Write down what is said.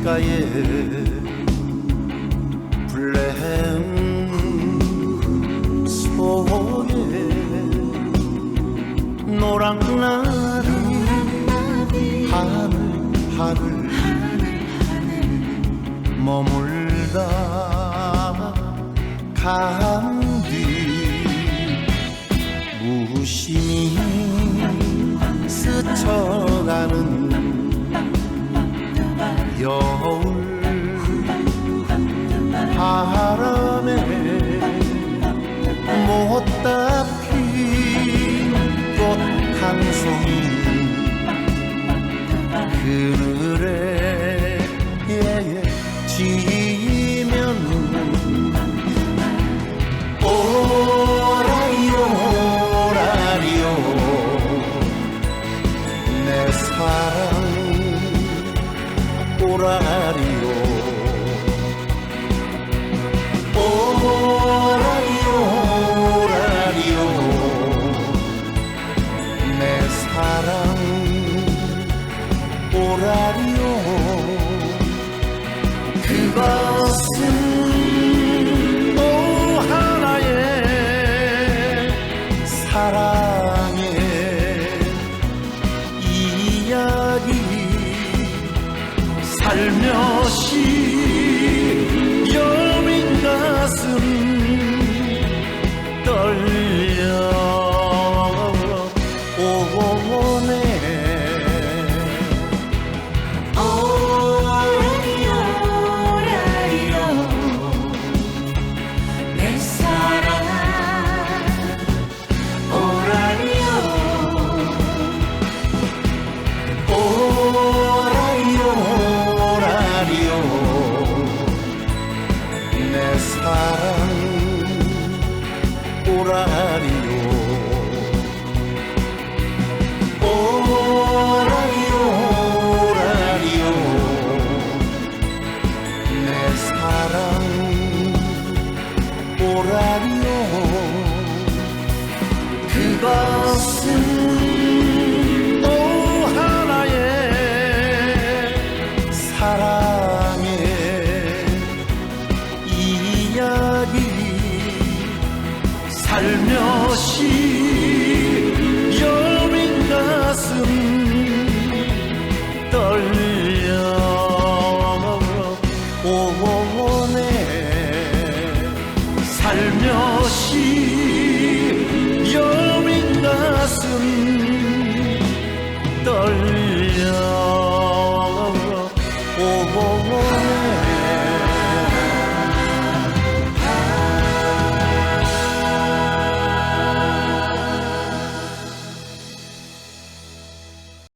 창가에 블레헴 소에 노랑 나비 하늘 하늘 머물다 간 여울 바람에 못다 핀꽃한 송이 그늘에 지면 오라리오 오라리오. 내 사랑 오라리오 살 내 사랑 오라리 살며시 여민 가슴 떨려 오네. 살며시 여